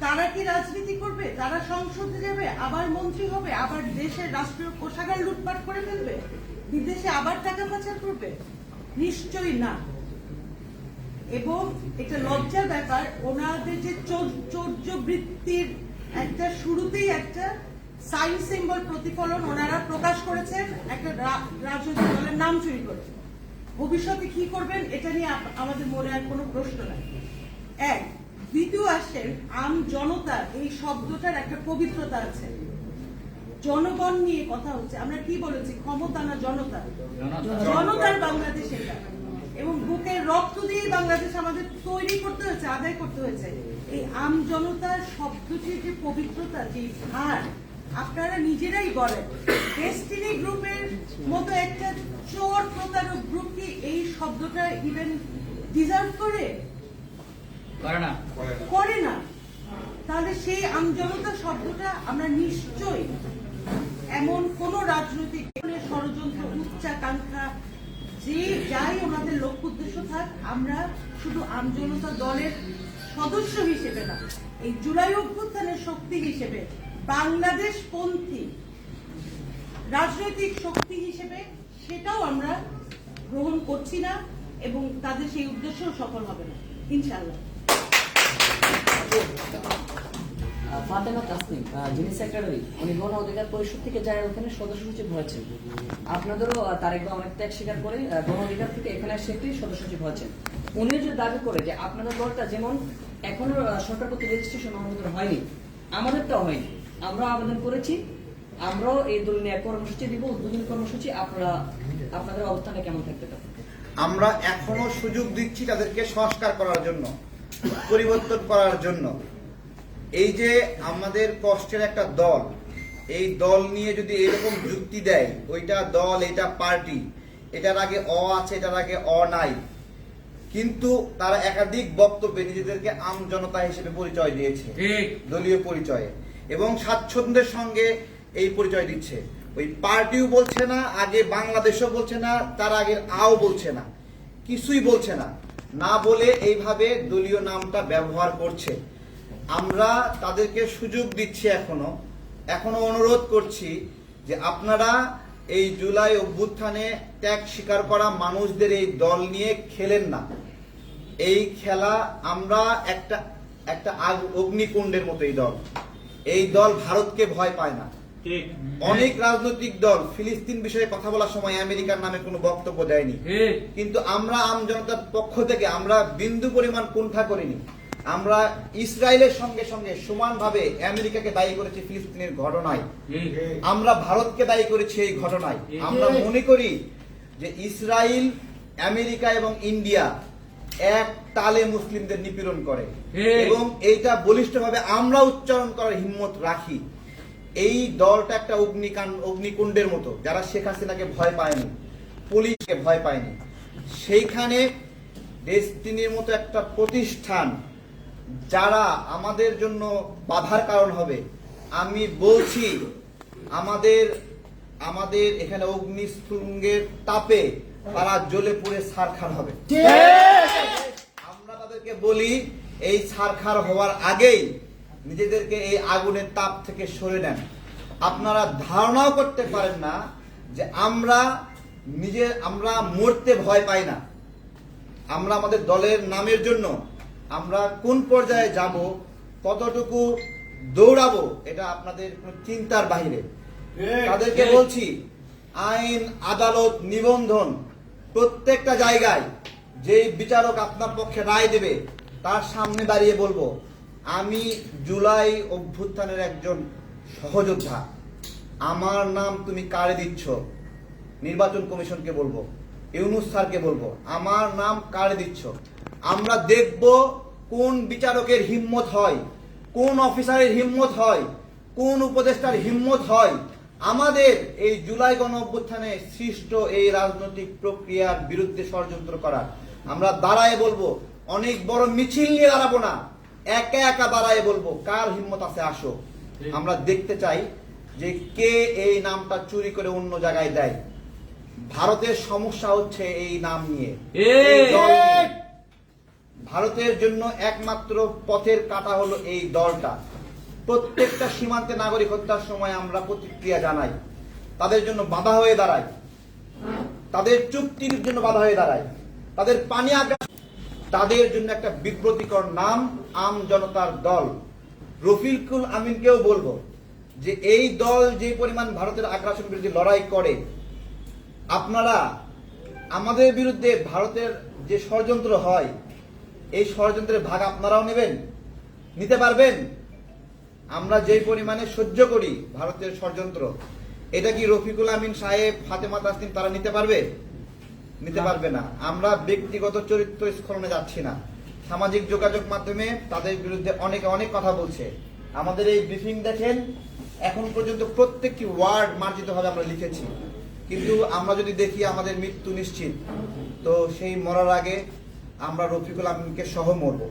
তারা কি রাজনীতি করবে? তারা সংসদে যাবে, আবার মন্ত্রী হবে, আবার দেশের রাষ্ট্রীয় কোষাগার লুটপাট করে ফেলবে, বিদেশে আবার টাকা পাচার করবে? নিশ্চয়ই না। এবং এটা লজ্জার ব্যাপার, ওনাদের যে চৌ- চৌর্য বৃত্তির একটা শুরুতেই একটা সাইন সিম্বল প্রতিফলন ওনারা প্রকাশ করেছেন, একটা রাজনৈতিক দলের নাম চুরি করে ভবিষ্যতে কি করবেন, এটা নিয়ে আমাদের মনে আর কোনো প্রশ্ন নাই। এক দ্বিতীয় আসেন আম জনতা এই শব্দটার একটা পবিত্রতা আছে। জনগণ নিয়ে কথা হচ্ছে। আমরা কি বলেছি? ক্ষমতা না জনতা? জনতার বাংলাদেশ এটা। এবং বুকের রক্ত দিয়ে বাংলাদেশ আমাদের তৈরি করতে হয়েছে আদায় করতে হয়েছে। এই আম জনতার শব্দটির যে পবিত্রতা যে ভার আপনারা নিজেরাই বলেন ডেস্টিনি গ্রুপের মতো একটা চোর প্রতারক গ্রুপ কি এই শব্দটা ইভেন ডিজার্ভ করে? করে না? তাহলে সেই আমজনতা শব্দটা আমরা নিশ্চয়ই এমন কোন রাজনৈতিক ষড়যন্ত্র উচ্চাকাঙ্ক্ষা যে যাই ওনাদের লক্ষ্য উদ্দেশ্য থাক আমরা শুধু আমজনতা দলের সদস্য হিসেবে না এই জুলাই অভ্যুত্থানের শক্তি হিসেবে বাংলাদেশ পন্থী রাজনৈতিক শক্তি হিসেবে সেটাও আমরা গ্রহণ করছি না এবং তাদের সেই উদ্দেশ্য সফল হবে না ইনশাল্লাহ ফাতেমা তাসনিম যিনি সেক্রেটারি উনি গণ অধিকার পরিষদ থেকে ওখানে সদস্য সচিব হয়েছেন। আপনাদেরও তারেক অনেক ত্যাগ স্বীকার করে গণ অধিকার থেকে এখানে সদস্য সচিব হয়েছেন। যে দাবি করে যে আপনাদের দলটা যেমন এখনও সরকার রেজিস্ট্রেশন অনুমোদন হয়নি, আমাদেরটাও হয়নি। আমরা আবেদন করেছি, আমরাও এই দল কর্মসূচি দিব, উদ্বোধনী কর্মসূচি, আপনারা, আপনাদের অবস্থানে কেমন থাকতে পারে আমরা এখনও সুযোগ দিচ্ছি তাদেরকে সংস্কার করার জন্য, পরিবর্তন করার জন্য। এই যে আমাদের কষ্টের একটা দল এই দল নিয়ে যদি এরকম যুক্তি দেয় ওইটা দল এটা পার্টি এটার আগে অ আছে এটার আগে অ নাই কিন্তু তারা একাধিক বক্তব্যে নিজেদেরকে আম জনতা হিসেবে পরিচয় দিয়েছে দলীয় পরিচয়ে এবং স্বাচ্ছন্দ্যের সঙ্গে এই পরিচয় দিচ্ছে। ওই পার্টিও বলছে না আগে বাংলাদেশও বলছে না তার আগে আও বলছে না কিছুই বলছে না। না বলে এইভাবে দলীয় নামটা ব্যবহার করছে। আমরা তাদেরকে সুযোগ দিচ্ছি এখনও। এখনও অনুরোধ করছি যে আপনারা এই জুলাই অভ্যুত্থানে ত্যাগ স্বীকার করা মানুষদের এই দল নিয়ে খেলেন না। এই খেলা আমরা একটা একটা আগ- অগ্নিকুণ্ডের মতো এই দল। এই দল ভারতকে ভয় পায় না। অনেক রাজনৈতিক দল ফিলিস্তিন বিষয়ে কথা বলার সময় আমেরিকার নামে কোনো বক্তব্য দেয়নি। কিন্তু আমরা আম জনতার পক্ষ থেকে আমরা বিন্দু পরিমাণ কুণ্ঠা করিনি। আমরা ইসরায়েলের সঙ্গে সঙ্গে সমানভাবে আমেরিকাকে দায়ী করেছি ফিলিস্তিনের ঘটনায়। আমরা ভারতকে দায়ী করেছি এই ঘটনায়। আমরা মনে করি যে ইসরায়েল আমেরিকা এবং ইন্ডিয়া এক তালে মুসলিমদের নিপীড়ন করে। এবং এইটা বলিষ্ঠভাবে আমরা উচ্চারণ করার হিম্মত রাখি। এই দলটা একটা অগ্নিকাণ্ড অগ্নিকুণ্ডের মতো যারা শেখ হাসিনাকে ভয় পায়নি পুলিশকে ভয় পায়নি। সেইখানে ডেস্টিনির মতো একটা প্রতিষ্ঠান যারা আমাদের জন্য বাধার কারণ হবে, আমি বলছি আমাদের আমাদের এখানে অগ্নিস্ফুলিঙ্গের তাপে তারা জ্বলে পুড়ে সারখার হবে। আমরা তাদেরকে বলি, এই সারখার হওয়ার আগেই নিজেদেরকে এই আগুনের তাপ থেকে সরে নেন। আপনারা ধারণাও করতে পারেন না যে আমরা নিজে, আমরা মরতে ভয় পাই না। আমরা আমাদের দলের নামের জন্য আমরা কোন পর্যায়ে যাব কতটুকু দৌড়াবো এটা আপনাদের কোনো চিন্তার বাহিরে। তাদেরকে বলছি আইন আদালত নিবন্ধন প্রত্যেকটা জায়গায় যেই বিচারক আপনার পক্ষে রায় দেবে তার সামনে দাঁড়িয়ে বলব আমি জুলাই অভ্যুত্থানের একজন সহযোদ্ধা। আমার নাম তুমি কারে দিচ্ছ? নির্বাচন কমিশনকে বলব ইউনুস স্যারকে বলব আমার নাম কারে দিচ্ছ? আমরা দেখব কোন বিচারকের হিম্মত হয় কোন অফিসারের হিম্মত হয় কোন উপদেষ্টার হিম্মত হয়। আমাদের এই জুলাই গণ অভ্যুত্থানে সৃষ্ট এই রাজনৈতিক প্রক্রিয়ার বিরুদ্ধে ষড়যন্ত্র করার আমরা দাঁড়ায় বলব অনেক বড় মিছিল নিয়ে দাঁড়াবো না। একা একা দাঁড়ায় বলব কার হিম্মত আছে আসো। আমরা দেখতে চাই যে কে এই নামটা চুরি করে অন্য জায়গায় দেয়। ভারতের সমস্যা হচ্ছে এই নাম নিয়ে। নিয়ে। ভারতের জন্য একমাত্র পথের কাটা হলো এই দলটা। প্রত্যেকটা সীমান্তে নাগরিক হত্যার সময় আমরা প্রতিক্রিয়া জানাই। তাদের জন্য বাধা হয়ে দাঁড়ায় তাদের চুক্তির জন্য বাধা হয়ে দাঁড়ায় তাদের পানি আগ্রা তাদের জন্য একটা বিব্রতিকর নাম আম জনতার দল। রফিকুল আমিনকেও বলব যে এই দল যে পরিমাণ ভারতের আগ্রাসন বিরুদ্ধে লড়াই করে, আপনারা আমাদের বিরুদ্ধে ভারতের যে ষড়যন্ত্র হয় এই ষড়যন্ত্রের ভাগ আপনারাও নেবেন? নিতে পারবেন? আমরা যে পরিমাণে সহ্য করি ভারতের ষড়যন্ত্র এটা কি রফিকুল আমিন সাহেব ফাতেমা তাসলিম তারা নিতে পারবে? নিতে পারবে না। আমরা ব্যক্তিগত চরিত্র স্খলনে যাচ্ছি না। সামাজিক যোগাযোগ মাধ্যমে তাদের বিরুদ্ধে অনেকে অনেক কথা বলছে। আমাদের এই ব্রিফিং দেখেন এখন পর্যন্ত প্রত্যেকটি ওয়ার্ড মার্জিত ভাবে আমরা লিখেছি। কিন্তু আমরা যদি দেখি আমাদের মৃত্যু নিশ্চিত তো সেই মরার আগে আমরা রফিকুল আমিনকে সহ মরবো।